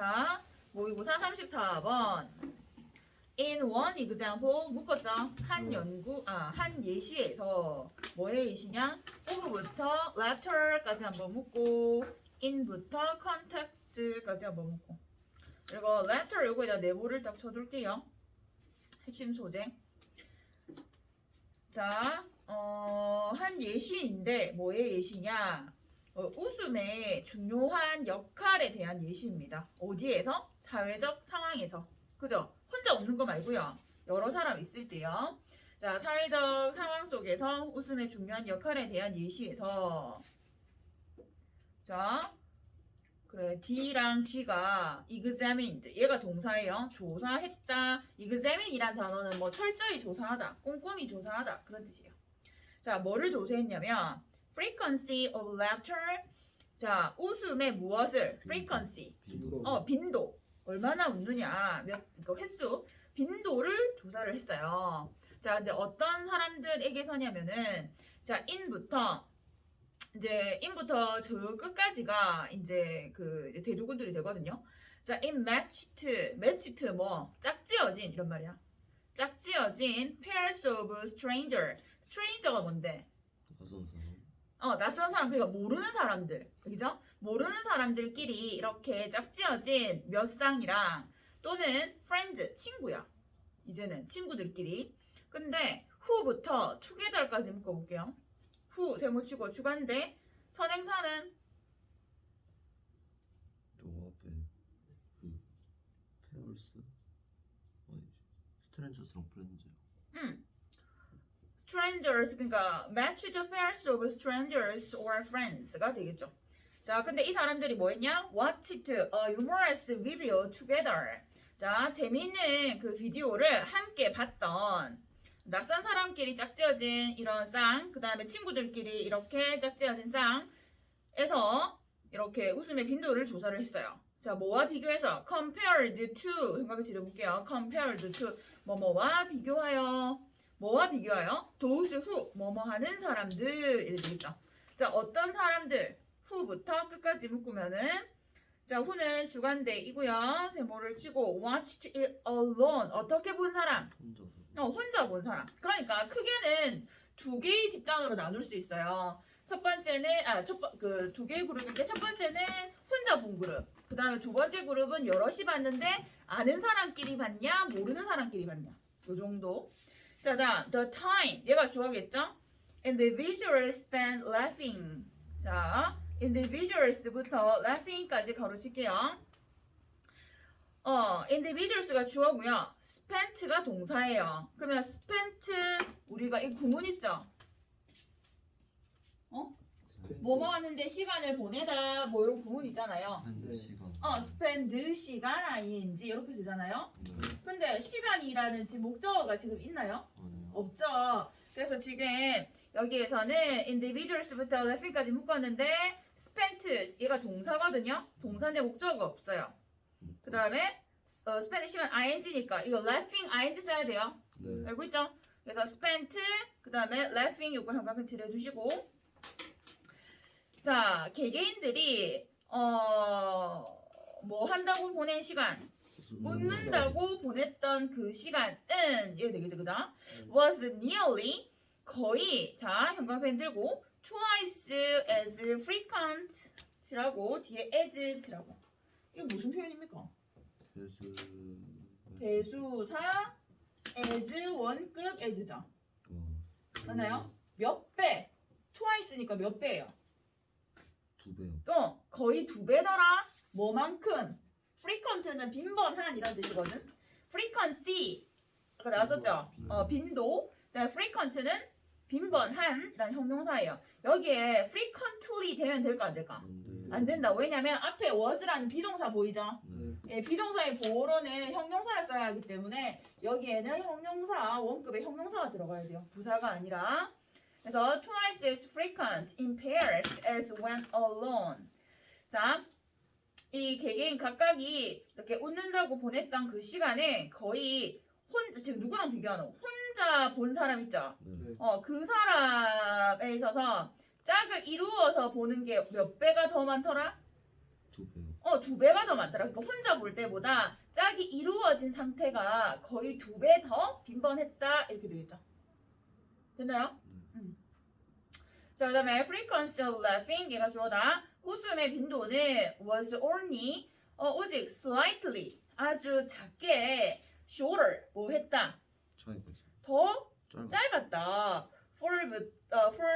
자, 모의고사 34번. In one example 묶었죠? 한 네. 연구, 아, 한 예시에서 뭐의 예시냐? of부터 lecture까지 한번 묶고 in부터 context까지 한번 묶고 그리고 lecture 요거에다 네모를 딱 쳐둘게요. 핵심 소재. 자, 어, 한 예시인데 뭐의 예시냐? 어, 웃음의 중요한 역할에 대한 예시입니다. 어디에서? 사회적 상황에서. 그죠? 혼자 웃는 거 말고요. 여러 사람 있을 때요. 자, 사회적 상황 속에서 웃음의 중요한 역할에 대한 예시에서 자, 그래 D랑 G가 examined 얘가 동사예요. 조사했다. examine이란 단어는 뭐 철저히 조사하다, 꼼꼼히 조사하다 그런 뜻이에요. 자, 뭐를 조사했냐면 frequency of laughter. 자, 웃음의 무엇을 frequency. 빈도. 어, 빈도. 얼마나 웃느냐, 몇, 그 횟수, 빈도를 조사를 했어요. 자, 근데 어떤 사람들에게서냐면은, 자, in부터, 이제, in부터 저 끝까지가 이제 그 대조군들이 되거든요. 자, in matched, matched 뭐, 짝지어진, 이런 말이야. 짝지어진 pairs of stranger. stranger가 뭔데? 어, 낯선 사람, 그러니까 모르는 사람들, 그죠? 모르는 사람들끼리 이렇게 짝지어진 몇 쌍이랑 또는 friends, 친구야. 이제는 친구들끼리. 근데 who부터 together까지 묶어볼게요. who, 세모치고 주간데 선행사는 또 앞에 그 페어스 아니지 스트레인저스랑 프렌즈. 음. Strangers, 그러니까 matched pairs of strangers or friends가 되겠죠. 자, 근데 이 사람들이 뭐 했냐? watched a humorous video together. 자, 재밌는 그 비디오를 함께 봤던 낯선 사람끼리 짝지어진 이런 쌍, 그 다음에 친구들끼리 이렇게 짝지어진 쌍에서 이렇게 웃음의 빈도를 조사를 했어요. 자, 뭐와 비교해서 compared to 생각해 지려볼게요. compared to 뭐뭐와 비교하여 뭐와 비교하여 those who 뭐뭐 하는 사람들 이렇게 되겠죠. 자, 어떤 사람들 who부터 끝까지 묶으면은 자, who는 주관대이고요. 세모를 치고 watched it alone 어떻게 본 사람? 혼자서. 어, 혼자 본 사람. 그러니까 크게는 두 개의 집단으로 나눌 수 있어요. 첫 번째는 아, 첫그 두 개의 그룹인데 첫 번째는 혼자 본 그룹. 그 다음에 두 번째 그룹은 여럿이 봤는데 아는 사람끼리 봤냐, 모르는 사람끼리 봤냐. 요 정도. 자, 다음 the time 얘가 주어겠죠? Individuals spend laughing. 자, individuals부터 laughing까지 가로칠게요. 어, individuals가 주어고요. spent가 동사예요. 그러면 spent 우리가 이 구문 있죠? 어? 뭐뭐 하는데 시간을 보내다 뭐 이런 구문 있잖아요. 한 네. 어, spend 시간 ing 이렇게 쓰잖아요. 네. 근데 시간이라는 지금 목적어가 지금 있나요? 없죠. 그래서 지금 여기에서는 individuals부터 laughing까지 묶었는데 spent 얘가 동사거든요. 동사인데 목적어가 없어요. 그 다음에 어, spend 시간 ing니까 이거 laughing ing 써야 돼요. 네. 알고 있죠? 그래서 spent 그 다음에 laughing 요거 형광펜 칠 해두시고 자 개개인들이 어 뭐 한다고 보낸 시간 웃는다고 보냈던 그 시간은 이래 되겠죠 그죠? was nearly 거의 자 형광펜 들고 twice as frequent 치라고 뒤에 as 치라고 이거 무슨 표현입니까? 배수. 배수사 as 원급 as죠 어, 맞나요? 몇 배? twice니까 몇 배예요? 두 배요. 어 거의 두 배더라 뭐만큼 frequent는 빈번한 이란 뜻이거든 frequency 아까 나왔었죠? 어 빈도 그다음에 frequent는 빈번한 이란 형용사예요 여기에 frequently 되면 될까 안 될까? 안 돼. 안 된다 왜냐면 앞에 was라는 비동사 보이죠? 네. 예, 비동사의 보호로는 형용사를 써야 하기 때문에 여기에는 형용사 원급의 형용사가 들어가야 돼요. 부사가 아니라. 그래서 twice as frequent in pairs as when alone. 자, 이 개개인 각각이 이렇게 웃는다고 보냈던 그 시간에 거의 혼자 지금 누구랑 비교하노? 혼자 본 사람 있죠. 네. 어, 그 사람에 있어서 짝을 이루어서 보는 게 몇 배가 더 많더라? 두 배요. 어, 어, 두 배가 더 많더라. 그러니까 혼자 볼 때보다 짝이 이루어진 상태가 거의 두 배 더 빈번했다. 이렇게 되겠죠. 됐나요? 네. 자, 그 다음에 frequency of laughing 얘가 주어다. 웃음의 빈도는 was only 어, 오직 slightly 아주 작게 shorter 뭐 했다. 더 짧아. 짧았다. For, 어, for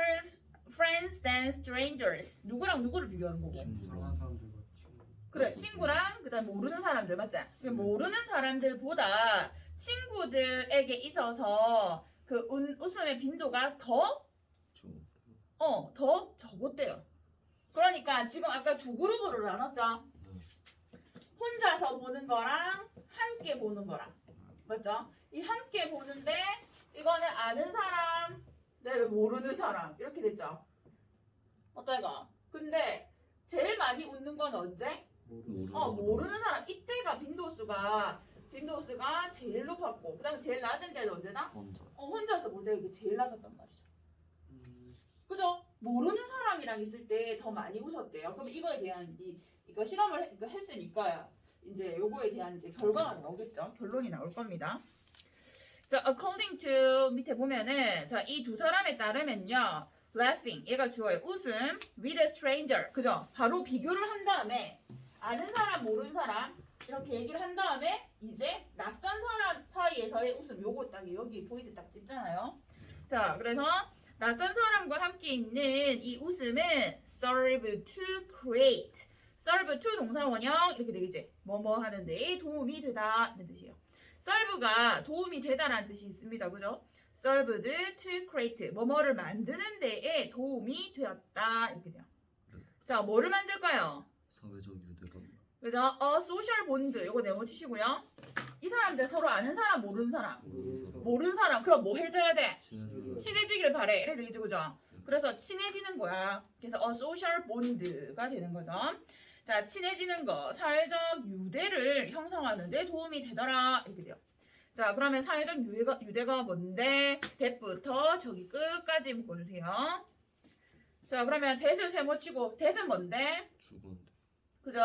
friends than strangers. 누구랑 누구를 비교하는 거고. 친구랑. 사람들과 친구. 그래. 친구랑 그다음 모르는 사람들 맞지? 그 모르는 사람들보다 친구들에게 있어서 그 운- 웃음의 빈도가 더 좀. 어, 더 적었대요. 그러니까 지금 아까 두 그룹으로 나눴죠. 네. 혼자서 보는 거랑 함께 보는 거랑 맞죠? 이 함께 보는데 이거는 아는 사람, 네 모르는 사람 이렇게 됐죠. 어떨까? 근데 제일 많이 웃는 건 언제? 모르는 어 모르는 사람 이때가 빈도수가 빈도수가 제일 높았고 그다음에 제일 낮은 때는 언제나? 혼자. 어 혼자서 볼 때 이게 제일 낮았단 말이죠. 음, 그죠? 모르는 사람이랑 있을 때 더 많이 웃었대요. 그럼 이거에 대한 이 이거 실험을 했, 이거 했으니까 이제 요거에 대한 이제 결과가 나오겠죠. 결론이 나올 겁니다. 자, according to 밑에 보면은 자, 이 두 사람에 따르면요. laughing 얘가 주어요. 웃음 with a stranger. 그죠? 바로 비교를 한 다음에 아는 사람 모르는 사람 이렇게 얘기를 한 다음에 이제 낯선 사람 사이에서의 웃음 요거 딱 여기 포인트 딱 찝잖아요. 자, 그래서 낯선 사람과 함께 있는 이 웃음은 serve to create. serve to 동사 원형 이렇게 되겠지. 뭐뭐 하는데 도움이 되다 이런 뜻이에요. serve가 도움이 되다라는 뜻이 있습니다. 그죠? served to create. 뭐뭐를 만드는 데에 도움이 되었다 이렇게 돼요. 네. 자, 뭐를 만들까요? 사회적 유대감. 그죠? 어, social bond. 요거 네모 치시고요. 이 사람들 서로 아는 사람 모르는 사람. 모르는 사람. 그럼 뭐 해줘야 돼? 친해지기를 바래. 이래 되겠죠, 그죠? 그래서 친해지는 거야. 그래서 어 소셜 본드가 되는 거죠. 자, 친해지는 거, 사회적 유대를 형성하는 데 도움이 되더라 이렇게 돼요. 자, 그러면 사회적 유대가 유대가 뭔데? 대부터 저기 끝까지 묶어주세요. 자, 그러면 대을 세모치고 대은 뭔데? 죽었는데. 그죠?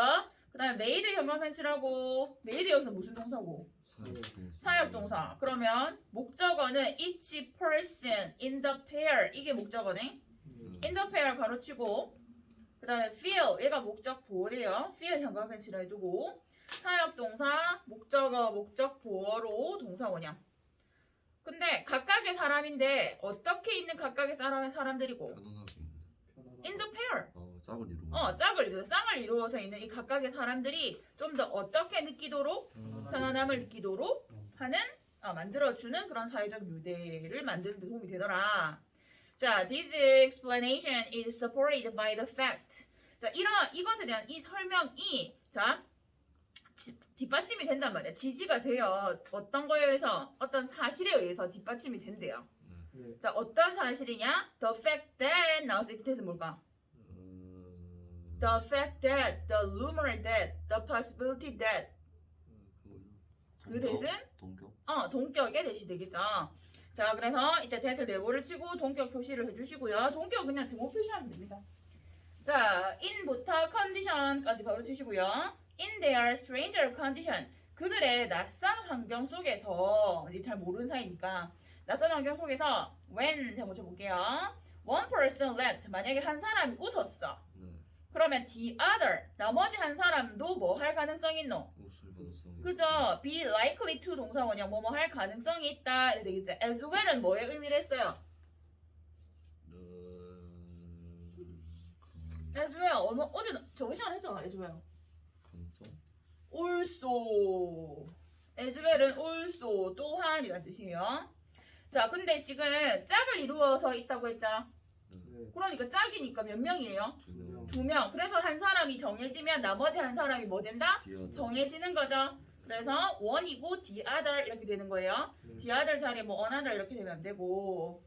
그 다음에 메이드 형광펜치라고 메이드 여기서 무슨 동사고? 사역 동사. 사역 동사. 그러면 목적어는 each person in the pair 이게 목적어네. 음, in the pair 가로치고 그 다음에 feel 얘가 목적 보어래요. feel 형광펜치로 해두고 사역 동사 목적어 목적 보어로 동사 원형. 근데 각각의 사람인데 어떻게 있는 각각의 사람의 사람들이고 in the pair 어 짝을 이루고. 어 짝을 이루어 쌍을 이루어서 있는 이 각각의 사람들이 좀 더 어떻게 느끼도록 편안하게. 편안함을 느끼도록 어, 하는 어, 만들어주는 그런 사회적 유대를 만드는 데 도움이 되더라. 자, this explanation is supported by the fact. 자, 이런 이것에 대한 이 설명이 자 지- 뒷받침이 된단 말이야. 지지가 되어 어떤 거에 의해서 어떤 사실에 의해서 뒷받침이 된대요. 네. 자, 어떤 사실이냐? The fact that 나왔을 때 뜻은 뭘까? 음, The fact that, the rumor that, the possibility that. 그그 대신 동격. 어, 동격의 대시 되겠죠. 자, 그래서 이때 대을 네모를 치고 동격 표시를 해주시고요. 동격 그냥 등호 표시하면 됩니다. 자, in부터 condition까지 바로 치시고요. in their stranger condition. 그들의 낯선 환경 속에서, 잘 모르는 사이니까, 낯선 환경 속에서, when, 제가 먼저 볼게요. one person left. 만약에 한 사람이 웃었어. 네. 그러면 the other, 나머지 한 사람도 뭐 할 가능성이 있노? 웃을 가능성이. 그죠? be likely to 동사 원형 뭐뭐 할 가능성이 있다 이래 되겠죠. as well은 뭐의 의미를 했어요? 음, as well 어머, 어제 저번 시간 했잖아 as well. 가능성. also as well은 also 또한 이란 뜻이에요. 자, 근데 지금 짝을 이루어서 있다고 했죠. 네. 그러니까 짝이니까 몇 명이에요? 두 명. 두 명. 그래서 한 사람이 정해지면 나머지 한 사람이 뭐 된다? 정해지는 거죠. 그래서 원이고 the other 이렇게 되는 거예요. 네. the other 자리에 뭐 another 이렇게 되면 안 되고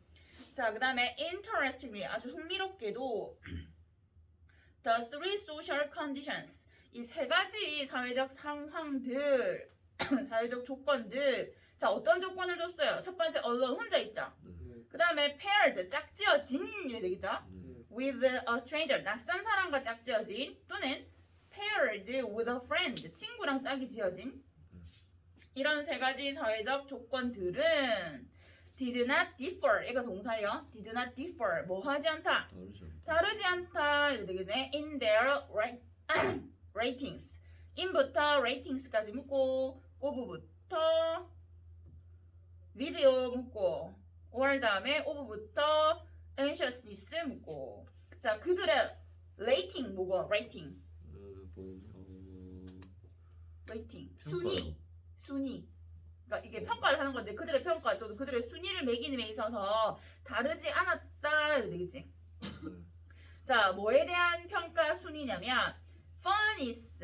자 그 다음에 interestingly 아주 흥미롭게도 the three social conditions 이 세 가지 사회적 상황들 사회적 조건들 자 어떤 조건을 줬어요 첫 번째 alone 혼자 있죠 네. 네. 그 다음에 paired 짝지어진 이래 되겠죠 네. with a stranger 낯선 사람과 짝지어진 또는 paired with a friend. 친구랑 짝이 지어진. 이런 세 가지 사회적 조건들은 did not differ. 이거 동사예요. did not differ. 뭐 하지 않다. 다르지 않다. 다르지 않다. 이렇게 되겠네. in their ra- ratings. in부터 ratings까지 묶고 of부터 비디오 묶고 or 다음에 of부터 anxiousness 묶고. 자 그들의 rating 뭐고? rating 어, 뭐, rating 어, 순위. 평가요. 순위. 그러니까 이게 평가를 하는 건데 그들의 평가 또 그들의 순위를 매기는 데 있어서 다르지 않았다 이렇게 되겠지? 네. 자 뭐에 대한 평가 순위냐면 funniest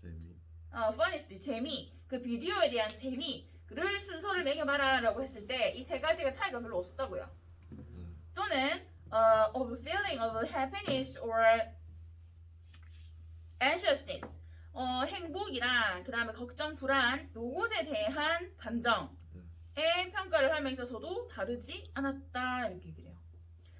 재미. 어, funniest 재미. 그 비디오에 대한 재미 를 순서를 매겨봐라라고 했을 때 이 세 가지가 차이가 별로 없었다고요 네. 또는 어, of feeling of happiness or anxiousness 어, 행복이랑 그 다음에 걱정, 불안 요것에 대한 감정의 평가를 함에 있어서도 다르지 않았다 이렇게 얘기를 해요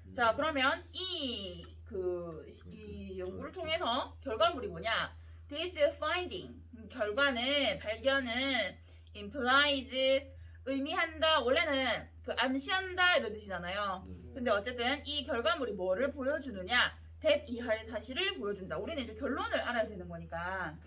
음. 자 그러면 이 그 이 연구를 통해서 결과물이 뭐냐? This finding 음, 결과는 발견은 implies 의미한다 원래는 그 암시한다 이런 뜻이잖아요. 네. 근데 어쨌든 이 결과물이 뭐를 보여주느냐? that 이하의 사실을 보여준다. 우리는 이제 결론을 알아야 되는 거니까.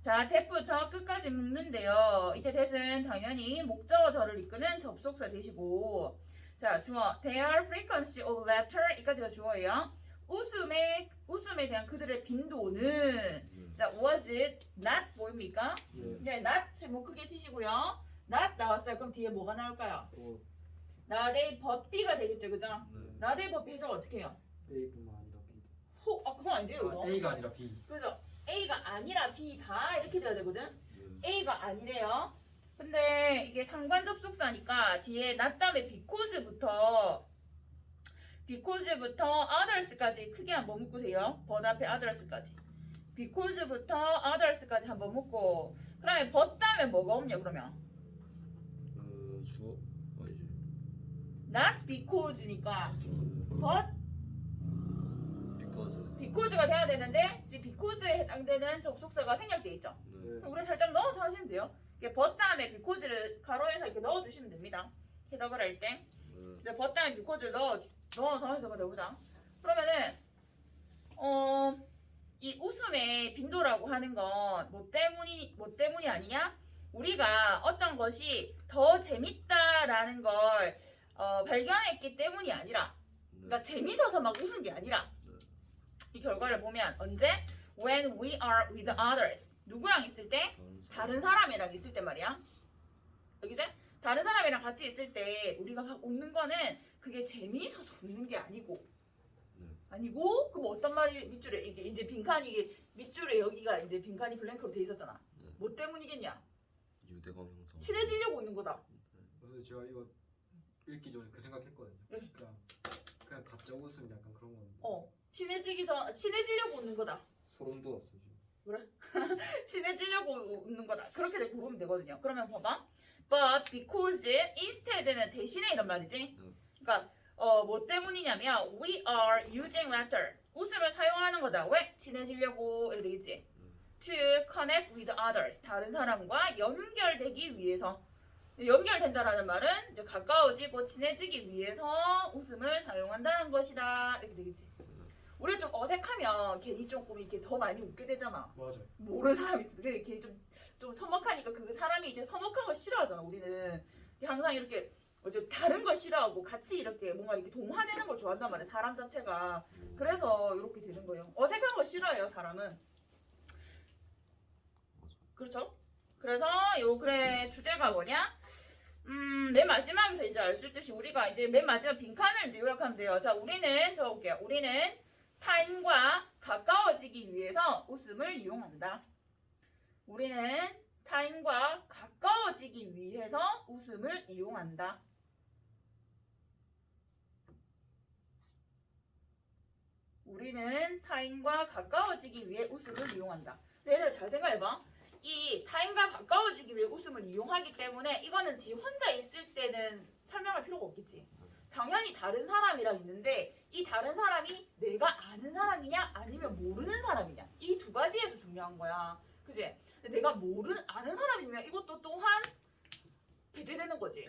자, that부터 끝까지 묶는데요. 이때 that은 당연히 목적어절을 이끄는 접속사 되시고 자, 주어 their frequency of laughter 이까지가 주어예요. 웃음에 웃음에 대한 그들의 빈도는 네. 자, was it not 보입니까? 네. 네, not 세모 크게 치시고요. not 나왔어요. 그럼 뒤에 뭐가 나올까요? 어, 나대 법비가 되겠죠, 그죠? 네. 나대 법비 해석 어떻게 해요? A뿐만 아니라 B. 호, 아 그건 아니에요, 이거. 아, A가 아니라 B. 그래서 A가 아니라 B다 이렇게 돼야 되거든. 네. A가 아니래요. 근데 이게 상관 접속사니까 뒤에 not 다음에 because부터 because부터 others까지 크게 한번 묶으세요. but 앞에 others까지. because부터 others까지 한번 묶고 그다음에 but 다음에 뭐가 없냐 그러면 어, 주어 아니지. not because니까 어, but because. because가 돼야 되는데 지금 because에 해당되는 접속사가 생략돼 있죠. 네. 우리 살짝 넣어서 하시면 돼요. 이게 벗 다음에 비코즈를 가로에서 이렇게 넣어주시면 됩니다. 해석을 할 때. 네. 근데 벗 다음에 비코즈를 넣어 넣어서 해석을 해보자. 그러면은 어 이 웃음의 빈도라고 하는 건 뭐 때문이 뭐 때문이 아니냐? 우리가 어떤 것이 더 재밌다라는 걸 어, 발견했기 때문이 아니라, 네. 그러니까 재밌어서 막 웃은 게 아니라 네. 이 결과를 보면 언제? When we are with others 누구랑 있을 때? 다른 사람. 다른 사람이랑 있을 때 말이야. 여기지? 다른 사람이랑 같이 있을 때 우리가 막 웃는 거는 그게 재미있어서 웃는 게 아니고 네. 아니고 그럼 어떤 말이 밑줄에 이게 이제 빈칸이 이게 밑줄에 여기가 이제 빈칸이 블랭크로 돼 있었잖아. 네. 뭐 때문이겠냐? 유대감 형성. 친해지려고 있는 거다. 그래서 제가 이거 읽기 전에 그 생각했거든요. 네. 그냥 그냥 가짜 웃음 약간 그런 건데. 어 친해지기 전 친해지려고 웃는 거다. 소름 돋았어 지금. 친해지려고 웃는 거다. 그렇게 돼 보면 되거든요. 그러면 봐봐. But because instead는 대신에 이런 말이지. 그러니까 어, 뭐 때문이냐면 we are using laughter. 웃음을 사용하는 거다. 왜? 친해지려고 이렇게 되겠지. To connect with others. 다른 사람과 연결되기 위해서. 연결된다라는 말은 이제 가까워지고 친해지기 위해서 웃음을 사용한다는 것이다. 이렇게 되겠지. 우리 좀 어색하면 괜히 조금 이렇게 더 많이 웃게 되잖아. 맞아요. 모르는 사람이 있어. 근데 걔 좀, 좀 서먹하니까 그 사람이 이제 서먹한 걸 싫어하잖아, 우리는. 항상 이렇게, 뭐지, 다른 걸 싫어하고 같이 이렇게 뭔가 이렇게 동화되는 걸 좋아한단 말이야, 사람 자체가. 그래서 이렇게 되는 거예요. 어색한 걸 싫어해요, 사람은. 그렇죠? 그래서 요 글의 주제가 뭐냐? 음, 맨 마지막에서 이제 알 수 있듯이 우리가 이제 맨 마지막 빈칸을 요약하면 돼요. 자, 우리는 적어볼게요. 우리는 타인과 가까워지기 위해서 웃음을 이용한다. 우리는 타인과 가까워지기 위해서 웃음을 이용한다. 우리는 타인과 가까워지기 위해 웃음을 이용한다. 얘들아 잘 생각해봐. 이 타인과 가까워지기 위해 웃음을 이용하기 때문에 이거는 지 혼자 있을 때는 설명할 필요가 없겠지. 방향이 다른 사람이랑 있는데 이 다른 사람이 내가 아는 사람이냐 아니면 모르는 사람이냐 이 두 가지에서 중요한 거야. 그지? 내가 모르는 아는 사람이면 이것도 또한 배제되는 거지.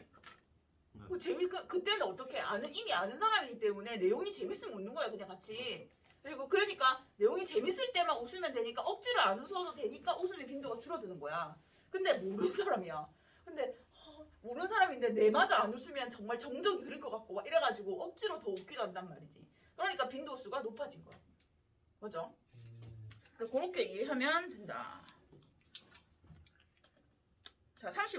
그 재미 그, 그때는 어떻게 아는 이미 아는 사람이기 때문에 내용이 재밌으면 웃는 거야 그냥 같이. 그리고 그러니까 내용이 재밌을 때만 웃으면 되니까 억지로 안 웃어도 되니까 웃음의 빈도가 줄어드는 거야. 근데 모르는 사람이야. 근데 어, 모르는 사람인데 내마저 안 웃으면 정말 정적이 흐를 것 같고 막 이래가지고 억지로 더 웃기게 한단 말이지. 그러니까 빈도수가 높아진 거야. 맞죠? 그러니까 그렇게 이해하면 된다. 자, 30.